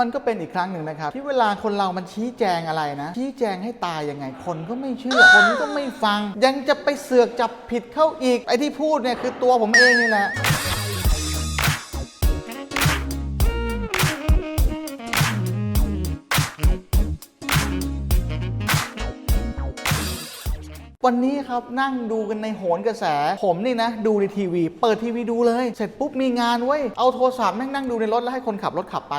มันก็เป็นอีกครั้งหนึ่งนะครับ ที่เวลาคนเรามันชี้แจงอะไรนะ ชี้แจงให้ตายยังไง คนก็ไม่เชื่อ คนก็ไม่ฟัง ยังจะไปเสือกจับผิดเข้าอีกไอ้ที่พูดเนี่ยคือตัวผมเองนี่แหละ วันนี้ครับนั่งดูกันในโหนกระแส ผมนี่นะ ดูในทีวี เปิดทีวีดูเลย เสร็จปุ๊บมีงานเว้ย เอาโทรศัพท์แม่งนั่งดูในรถแล้วให้คนขับรถขับไป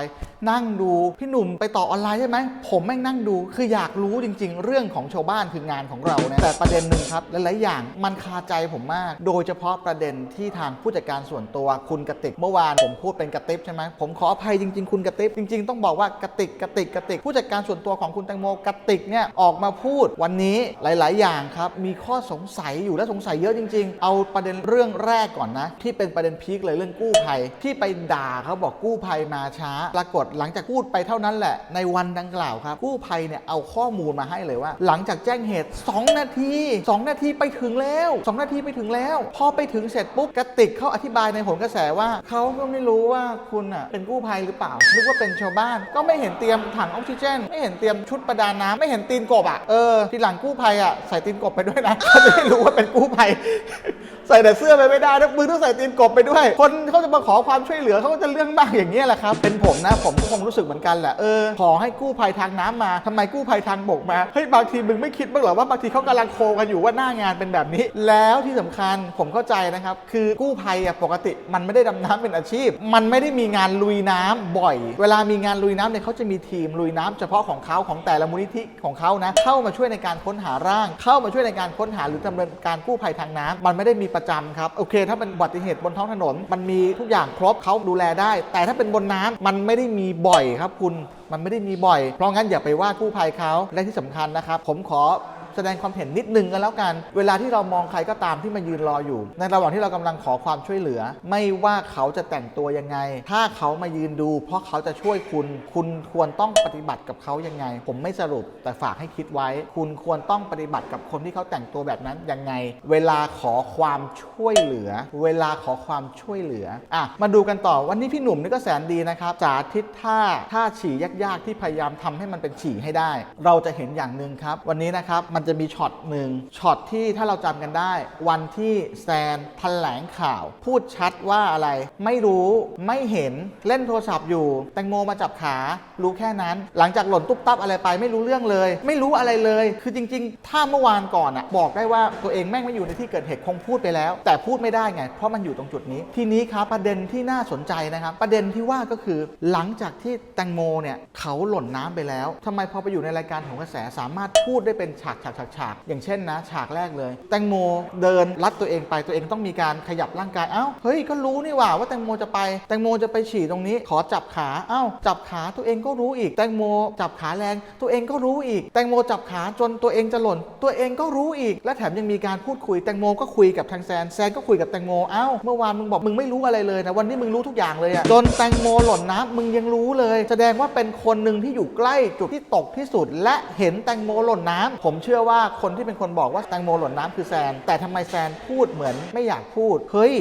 นั่งดูพี่หนุ่มไปต่อออนไลน์ใช่ไหมผมแม่งนั่งดูคืออยากรู้จริง ๆ เรื่องของชาวบ้านคืองานของเราเนี่ยแต่ประเด็นหนึ่งครับหลายๆอย่างมันคาใจผมมาก โดยเฉพาะประเด็นที่ทางผู้จัดการส่วนตัวคุณกติกเมื่อวานผมพูดเป็นกระติบใช่ไหมผมขออภัยจริง ๆ คุณกติบจริง ๆ ต้องบอกว่ากติกกติกกติกผู้จัดการส่วนตัวของคุณแตงโมกติกเนี่ยออกมาพูดวันนี้หลาย ๆ อย่างครับมีข้อสงสัยอยู่และสงสัยเยอะจริง ๆ เอาประเด็นเรื่องแรกก่อนนะ ที่เป็นประเด็นพีคเลยเรื่องกู้ภัย ที่ไปด่าเขาบอกกู้ภัยมาช้า ปรากฏหลังจากพูดไปเท่านั้นแหละ ในวันดังกล่าวครับ กู้ภัยเนี่ยเอาข้อมูลมาให้เลยว่า หลังจากแจ้งเหตุ 2 นาที 2 นาทีไปถึงแล้ว 2 นาทีไปถึงแล้ว พอไปถึงเสร็จปุ๊บกระติกเขาอธิบายในผลกระแสว่าเขาก็ไม่รู้ว่าคุณอะเป็นกู้ภัยหรือเปล่านึกว่าเป็นชาวบ้าน ก็ไม่เห็นเตรียมถังออกซิเจน ไม่เห็นเตรียมชุดประดาน้ำไม่เห็นตีนกบอะเออทีหลังกู้ภัยอะใส่ตีนกบไปด้วยนะเขาจะได้รู้ว่าเป็นกู้ภัยใส่แต่เสื้อไปไม่ได้นะมือต้องใส่ตีนกบไปด้วย คนเขาจะมาขอความช่วยเหลือเขาก็จะเรื่องบ้างอย่างนี้ยแหละครับ เป็นผมนะผมก็คงรู้สึกเหมือนกันแหละ เออ ขอให้กู้ภัยทางน้ำมาทำไมกู้ภัยทางบกมา เฮ้ย บางทีมึงไม่คิดบ้างเหรอว่าบางทีเขากำลังโคกันอยู่ว่าหน้างานเป็นแบบนี้ แล้วที่สำคัญผมเข้าใจนะครับ คือกู้ภัยอะปกติมันไม่ได้ดำน้ำเป็นอาชีพ มันไม่ได้มีงานลุยน้ำบ่อย เวลามีงานลุยน้ำเนี่ยเขาจะมีทีมลุยน้ำเฉพาะของเขาของแต่ละมูลนิธิของเขานะ เข้ามาช่วยในการค้นหาร่าง เข้ามาช่วยในการค้นหาหรือดำเนินการกู้ภัยทางน้ำมันไม่ได้มีประจำครับโอเค ถ้าเป็นอุบัติเหตุบนท้องถนน มันมีทุกอย่างครบเขาดูแลได้ แต่ถ้าเป็นบนน้ำมันไม่ได้มีบ่อยครับคุณมันไม่ได้มีบ่อย เพราะงั้นอย่าไปว่ากู้ภัยเขาและที่สำคัญนะครับผมขอ แสดงความเห็นนิดนึงกันแล้วกัน เวลาที่เรามองใครก็ตามที่มายืนรออยู่ ในระหว่างที่เรากำลังขอความช่วยเหลือ ไม่ว่าเขาจะแต่งตัวยังไง ถ้าเขามายืนดู เพราะเขาจะช่วยคุณ คุณควรต้องปฏิบัติกับเขายังไง ผมไม่สรุปแต่ฝากให้คิดไว้ คุณควรต้องปฏิบัติกับคนที่เขาแต่งตัวแบบนั้นยังไง เวลาขอความช่วยเหลือ เวลาขอความช่วยเหลืออะมาดูกันต่อวันนี้พี่หนุ่มนี่ก็แสนดีนะครับสาธิตท่าท่าฉี่ยากๆ ที่พยายามทำให้มันเป็นฉี่ให้ได้ เราจะเห็นอย่างหนึ่งครับ วันนี้นะครับมันจะมีช็อตหนึ่งช็อตที่ถ้าเราจำกันได้ วันที่แซนแถลงข่าว พูดชัดว่าอะไร ไม่รู้ไม่เห็นเล่นโทรศัพท์อยู่ แตงโมมาจับขา รู้แค่นั้น หลังจากหล่นตุ๊บตับอะไรไป ไม่รู้เรื่องเลย ไม่รู้อะไรเลย คือจริง ๆ ถ้าเมื่อวานก่อนอะบอกได้ว่าตัวเองแม่งไม่อยู่ในที่เกิดเหตุคงพูดไปแล้ว แต่พูดไม่ได้ไง เพราะมันอยู่ตรงจุดนี้ ทีนี้ครับประเด็นที่น่าสนใจนะครับ ประเด็นที่ว่าก็คือหลังจากที่แตงโมเนี่ยเขาหล่นน้ำไปแล้วทำไมพอไปอยู่ในรายการของกระแสสามารถพูดได้เป็นฉากฉากฉากฉากอย่างเช่นนะ ฉากแรกเลย แตงโมเดินลัดตัวเองไปตัวเองต้องมีการขยับร่างกายเอ้าเฮ้ยก็รู้นี่หว่าว่าแตงโมจะไป แตงโมจะไปฉี่ตรงนี้ ขอจับขาเอ้าจับขาตัวเองก็รู้อีก แตงโมจับขาแรง ตัวเองก็รู้อีก แตงโมจับขาจนตัวเองจะหล่น ตัวเองก็รู้อีก และแถมยังมีการพูดคุยแตงโมก็คุยกับทางแซนแซนก็คุยกับแตงโมเอ้าเมื่อวานมึงบอกมึงไม่รู้อะไรเลยนะวันนี้มึงรู้ทุกอย่างเลยอะจนแตงโมหล่นน้ำมึงยังรู้เลย แสดงว่าเป็นคนหนึ่งที่อยู่ใกล้จุดที่ตกที่สุด และเห็นแตงโมหล่นน้ำผมเชื่อว่าคนที่เป็นคนบอกว่าแตงโมหล่นน้ำคือแซน แต่ทำไมแซนพูดเหมือนไม่อยากพูด เฮ้ย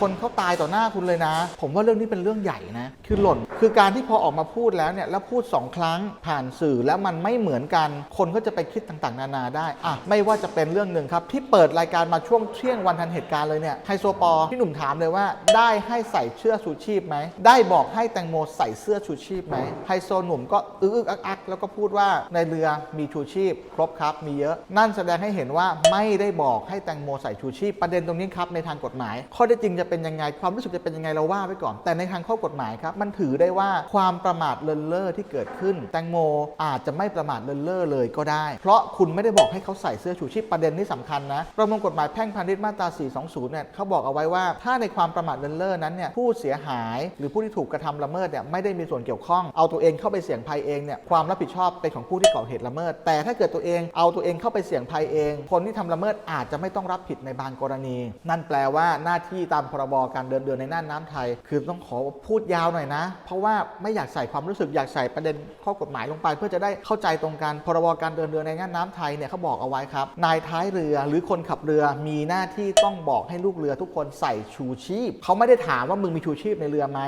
คนเขาตายต่อหน้าคุณเลยนะ ผมว่าเรื่องนี้เป็นเรื่องใหญ่นะ คือหล่น คือการที่พอออกมาพูดแล้วเนี่ย แล้วพูด 2 ครั้งผ่านสื่อแล้วมันไม่เหมือนกัน คนก็จะไปคิดต่างๆ นานาได้อะไม่ว่าจะเป็นเรื่องหนึ่งครับ ที่เปิดรายการมาช่วงเที่ยงวันทันเหตุการณ์เลยเนี่ยไฮโซปอพี่หนุ่มถามเลยว่า ได้ให้ใส่เสื้อชูชีพไหมได้บอกให้แตงโมใส่เสื้อชูชีพไหมไฮโซหนุ่มก็อึกอึกอักอักแล้วก็พูดว่าในเรือมีชูชีพ ครบครับมีเยอะ นั่นแสดงให้เห็นว่าไม่ได้บอกให้แตงโมใส่ชูชีพประเด็นตรงนี้ครับในทางกฎหมาย ข้อเท็จจริงจะเป็นยังไง ความรู้สึกจะเป็นยังไงเราว่าไว้ก่อน แต่ในทางข้อกฎหมายครับมันถือได้ว่าความประมาทเลินเล่อที่เกิดขึ้น แตงโมอาจจะไม่ประมาทเลินเล่อเลยก็ได้ เพราะคุณไม่ได้บอกให้เขาใส่เสื้อชูชีพประเด็นนี้สำคัญนะประมวลกฎหมายแพ่งพาณิชย์มาตรา 420 เนี่ยเขาบอกเอาไว้ว่า ถ้าในความประมาทเลินเล่อนั้นเนี่ยผู้เสียหาย หรือผู้ที่ถูกกระทำละเมิดเนี่ยไม่ได้มีส่วนเกี่ยวข้องเอาตัวเองเข้าไปเสี่ยงภัยเองเนี่ยความรับผิดชอบเป็นของผู้ที่ก่อเหตุละเมิด แต่ถ้าเกิดตัวเองเอาตัวเองเข้าไปเสี่ยงภัยเอง คนที่ทำละเมิดอาจจะไม่ต้องรับผิดในบางกรณี นั่นแปลว่าหน้าที่ตามพรรบการเดินเรือในน่านน้ำไทย คือต้องขอพูดยาวหน่อยนะ เพราะว่าไม่อยากใส่ความรู้สึกอยากใส่ประเด็นข้อกฎหมายลงไป เพื่อจะได้เข้าใจตรงกันพรบการเดินเรือในน่านน้ำไทยเนี่ยเขาบอกเอาไว้ครับ นายท้ายเรือหรือคนขับเรือมีหน้าที่ต้องบอกให้ลูกเรือทุกคนใส่ชูชีพเขาไม่ได้ถามว่ามึงมีชูชีพในเรือไหม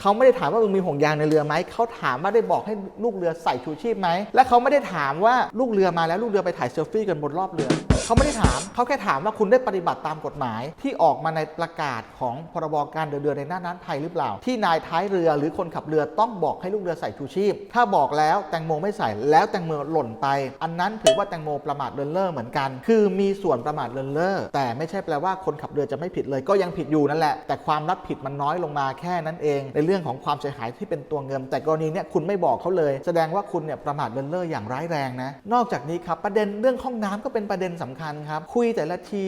เขาไม่ได้ถามว่ามึงมีห่วงยางในเรือไหมเขาถามว่าได้บอกให้ลูกเรือใส่ชูชีพไหมและเขาไม่ได้ถามว่าลูกเรือมาแล้วลูกเรือไปถ่ายเซลฟี่กันบนรอบเรือ เขาไม่ได้ถาม เขาแค่ถามว่าคุณได้ปฏิบัติตามกฎหมายที่ออกมาในประกาศของพรบการเดินเรือในหน้าน้ำไทยหรือเปล่า ที่นายท้ายเรือหรือคนขับเรือต้องบอกให้ลูกเรือใส่ชูชีพ ถ้าบอกแล้วแตงโมไม่ใส่แล้วแตงโมหล่นไป อันนั้นถือว่าแตงโมประมาทเลินเล่อเหมือนกัน คือมีส่วนประมาทเลินเล่อแต่ไม่ใช่แปลว่าคนขับเรือจะไม่ผิดเลย ก็ยังผิดอยู่นั่นแหละ แต่ความรับผิดมันน้อยลงมาแค่นั้นเอง ในเรื่องของความเสียหายที่เป็นตัวเงิน แต่กรณีเนี้ยคุณไม่บอกเขาเลย แสดงว่าคุณเนี่ยประมาทเลินเล่ออย่างร้ายแรงนะ นอกจากนี้ครับประเด็นเรื่องห้องน้ำก็เป็นประเด็นสำคัญครับ คุยแต่ละที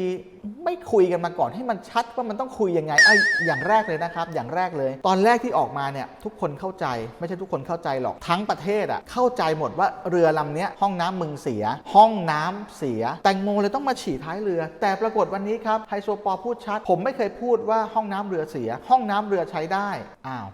ไม่คุยกันมาก่อนให้มันชัดว่ามันต้องคุยยังไงไอ้อย่างแรกเลยนะครับ อย่างแรกเลย ตอนแรกที่ออกมาเนี่ยทุกคนเข้าใจ ไม่ใช่ทุกคนเข้าใจหรอกทั้งประเทศอะเข้าใจหมดว่าเรือลำเนี้ยห้องน้ำมึงเสีย ห้องน้ำเสีย แตงโมเลยต้องมาฉี่ท้ายเรือ แต่ปรากฏวันนี้ครับไฮโซปอพูดชัด ผมไม่เคยพูดว่าห้องน้ำเรือเสีย ห้องน้ำเรือใช้ได้อ้าว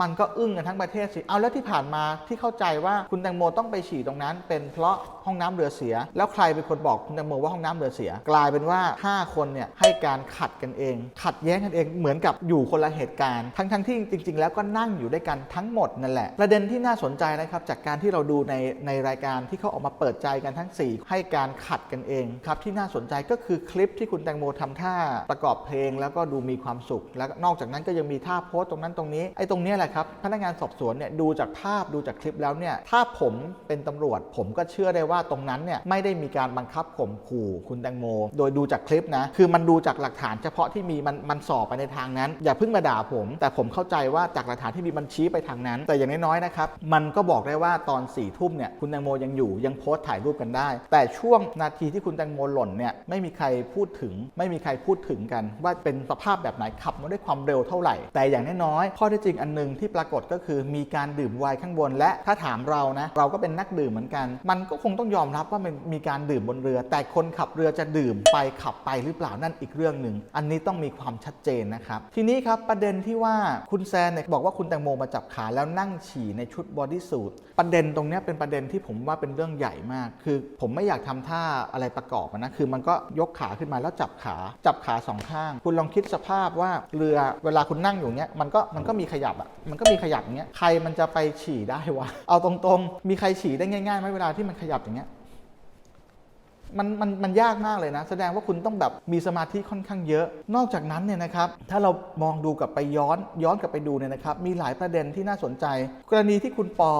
มันก็อึ้งกันทั้งประเทศสิ เอาแล้วที่ผ่านมาที่เข้าใจว่าคุณแตงโมต้องไปฉี่ตรงนั้น เป็นเพราะห้องน้ำเรือเสีย แล้วใครเป็นคนบอกคุณแตงโมว่าห้องน้ำเรือเสีย กลายเป็นว่า 5 คนเนี่ยให้การขัดกันเอง ขัดแย้งกันเองเหมือนกับอยู่คนละเหตุการณ์ ทั้งทั้งที่จริง ๆ แล้วก็นั่งอยู่ด้วยกันทั้งหมดนั่นแหละ ประเด็นที่น่าสนใจนะครับจากการที่เราดูในในรายการที่เขาออกมาเปิดใจกันทั้ง 4 ให้การขัดกันเองครับที่น่าสนใจก็คือคลิปที่คุณแตงโมทำท่าประกอบเพลง แล้วก็ดูมีความสุข แล้วนอกจากนั้นก็ยังมีท่าโพสต์ตรงนั้นตรงนี้ไอ้ตรงเนี้ยแหละครับ พนักงานสอบสวนเนี่ยดูจากภาพดูจากคลิปแล้วเนี่ยถ้าผมเป็นตำรวจ ผมก็เชื่อได้ว่าตรงนั้นเนี่ยไม่ได้มีการบังคับข่มขู่คุณแตงโม โดยดูจากคลิปนะคือมันดูจากหลักฐานเฉพาะที่มีมันมันสอบไปในทางนั้น อย่าเพิ่งมาด่าผม แต่ผมเข้าใจว่าจากหลักฐานที่มีมันชี้ไปทางนั้น แต่อย่างน้อยๆนะครับมันก็บอกได้ว่าตอน4ี่ทุ่มเนี่ยคุณแตงโมยังอยู่ยังโพสต์ถ่ายรูปกันได้ แต่ช่วงนาทีที่คุณแตงโมหล่นเนี่ยไม่มีใครพูดถึง ไม่มีใครพูดถึงกัน ว่าเป็นสภาพแบบไหนขับมาด้วยความเร็วเท่าไหร่ แต่อย่างน้อยๆข้อท็จจริงอันนึงที่ปรากฏก็คือมีการดื่มไวน์ข้างบน และถ้าถามเรานะเราก็เป็นนักดื่มเหมือนกัน มันก็คงต้องยอมรับว่ามันมีการดื่มบนเรือ แต่คนขับเรือจะดื่มไปขับไปหรือเปล่านั่นอีกเรื่องหนึ่งอันนี้ต้องมีความชัดเจนนะครับทีนี้ครับประเด็นที่ว่าคุณแซนเนี่ยบอกว่าคุณแตงโมมาจับขาแล้วนั่งฉี่ในชุดบอดี้สูทประเด็นตรงนี้เป็นประเด็นที่ผมว่าเป็นเรื่องใหญ่มาก คือผมไม่อยากทำท่าอะไรประกอบนะคือมันก็ยกขาขึ้นมาแล้วจับขาจับขาสองข้าง คุณลองคิดสภาพว่าเรือเวลาคุณนั่งอยู่เนี้ยมันก็มันก็มีขยับอะมันก็มีขยับอย่างเงี้ย ใครมันจะไปฉี่ได้วะ เอาตรงๆ มีใครฉี่ได้ง่ายๆไหมเวลาที่มันขยับอย่างเงี้ย มันมันมันยากมากเลยนะ แสดงว่าคุณต้องแบบมีสมาธิค่อนข้างเยอะ นอกจากนั้นเนี่ยนะครับ ถ้าเรามองดูกลับไปย้อนย้อนกลับไปดูเนี่ยนะครับ มีหลายประเด็นที่น่าสนใจ กรณีที่คุณปอ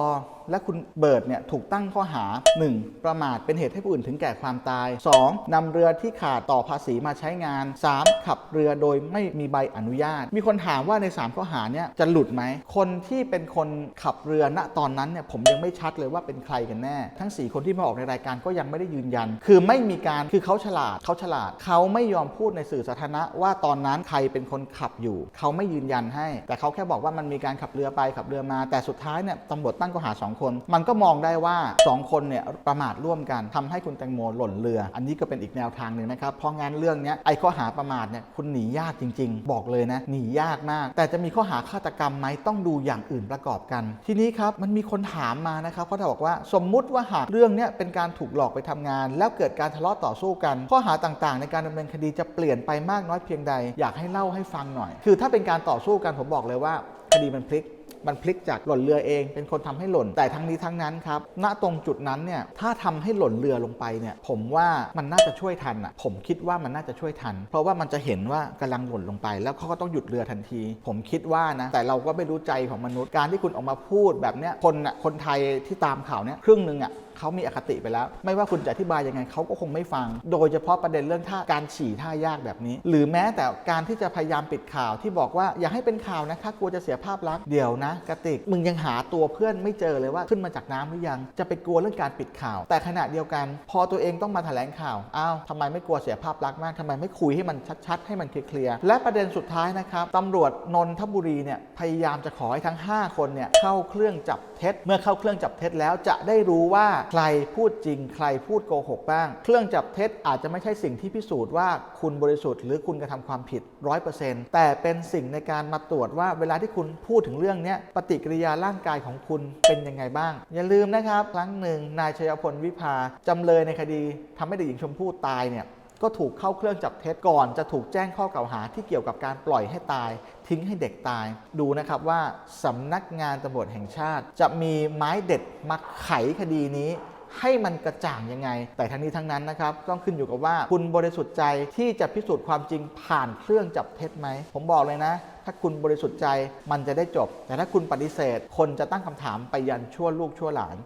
และคุณเบิร์ดเนี่ยถูกตั้งข้อหา 1. ประมาทเป็นเหตุให้ผู้อื่นถึงแก่ความตาย 2. นำเรือที่ขาดต่อภาษีมาใช้งาน 3. ขับเรือโดยไม่มีใบอนุญาต มีคนถามว่าใน 3 ข้อหาเนี่ยจะหลุดไหม คนที่เป็นคนขับเรือณตอนนั้นเนี่ยผมยังไม่ชัดเลยว่าเป็นใครกันแน่ ทั้ง 4 คนที่มาออกในรายการก็ยังไม่ได้ยืนยัน คือไม่มีการคือเขาฉลาดเขาฉลาดเขาไม่ยอมพูดในสื่อสาธารณะว่าตอนนั้นใครเป็นคนขับอยู่ เขาไม่ยืนยันให้ แต่เขาแค่บอกว่ามันมีการขับเรือไปขับเรือมา แต่สุดท้ายเนี่ยตำรวจตั้งข้อหาสองคน มันก็มองได้ว่า 2 คนเนี่ยประมาทร่วมกันทำให้คุณแตงโมหล่นเรือ อันนี้ก็เป็นอีกแนวทางหนึ่งนะครับ เพราะงั้นเรื่องนี้ไอ้ข้อหาประมาทเนี่ยคุณหนียากจริง ๆ บอกเลยนะหนียากมาก แต่จะมีข้อหาฆาตกรรมไหมต้องดูอย่างอื่นประกอบกัน ทีนี้ครับมันมีคนถามมานะครับเขาถามบอกว่าสมมุติว่าหากเรื่องนี้เป็นการถูกหลอกไปทำงาน แล้วเกิดการทะเลาะต่อสู้กัน ข้อหาต่างๆ ในการดำเนินคดีจะเปลี่ยนไปมากน้อยเพียงใด อยากให้เล่าให้ฟังหน่อย คือถ้าเป็นการต่อสู้กันผมบอกเลยว่าคดีมันพลิก มันพลิกจากหล่นเรือเอง เป็นคนทำให้หล่น แต่ทั้งนี้ทั้งนั้นครับ ณ ตรงจุดนั้นเนี่ย ถ้าทำให้หล่นเรือลงไปเนี่ย ผมว่ามันน่าจะช่วยทันอะ ผมคิดว่ามันน่าจะช่วยทัน เพราะว่ามันจะเห็นว่ากำลังหล่นลงไป แล้วเขาก็ต้องหยุดเรือทันที ผมคิดว่านะ แต่เราก็ไม่รู้ใจของมนุษย์ การที่คุณออกมาพูดแบบเนี้ย คนอะ คนไทยที่ตามข่าวเนี้ยครึ่งหนึ่งอะ เขามีอคติไปแล้ว ไม่ว่าคุณจะอธิบายยังไงเขาก็คงไม่ฟัง โดยเฉพาะประเด็นเรื่องท่าการฉี่ท่ายากแบบนี้ หรือแม้แต่การที่จะพยายามปิดข่าวที่บอกว่าอย่าให้เป็นข่าวนะคะกลัวจะเสียภาพลักษณ์เดี๋ยวนะกระติกมึงยังหาตัวเพื่อนไม่เจอเลยว่าขึ้นมาจากน้ำหรือยังจะไปกลัวเรื่องการปิดข่าว แต่ขณะเดียวกัน พอตัวเองต้องมาแถลงข่าวอ้าวทำไมไม่กลัวเสียภาพลักษณ์มากทำไมไม่คุยให้มันชัดๆ ให้มันเคลียร์และประเด็นสุดท้ายนะครับตำรวจนนทบุรีเนี่ยพยายามจะขอให้ทั้ง 5 คนเนี่ยเข้าเครื่องจับเท็จ เมื่อเข้าเครื่องจับเท็จแล้วจะได้รู้ว่าใครพูดจริง ใครพูดโกหกบ้าง เครื่องจับเท็จอาจจะไม่ใช่สิ่งที่พิสูจน์ว่าคุณบริสุทธิ์หรือคุณกระทำความผิด 100%แต่เป็นสิ่งในการมาตรวจว่าเวลาที่คุณพูดถึงเรื่องนี้ปฏิกิริยาร่างกายของคุณเป็นยังไงบ้าง อย่าลืมนะครับ ครั้งหนึ่งนายชยพลวิภาจำเลยในคดีทำให้เด็กหญิงชมพู่ตายเนี่ย ก็ถูกเข้าเครื่องจับเท็จก่อน จะถูกแจ้งข้อกล่าวหาที่เกี่ยวกับการปล่อยให้ตาย ทิ้งให้เด็กตาย ดูนะครับว่าสำนักงานตำรวจแห่งชาติ จะมีไม้เด็ดมาไขคดีนี้ให้มันกระจ่างยังไง แต่ทั้งนี้ทั้งนั้นนะครับ ต้องขึ้นอยู่กับว่าคุณบริสุทธิ์ใจที่จะพิสูจน์ความจริงผ่านเครื่องจับเท็จไหม ผมบอกเลยนะ ถ้าคุณบริสุทธิ์ใจมันจะได้จบ แต่ถ้าคุณปฏิเสธ คนจะตั้งคำถามไปยันชั่วลูกชั่วหลาน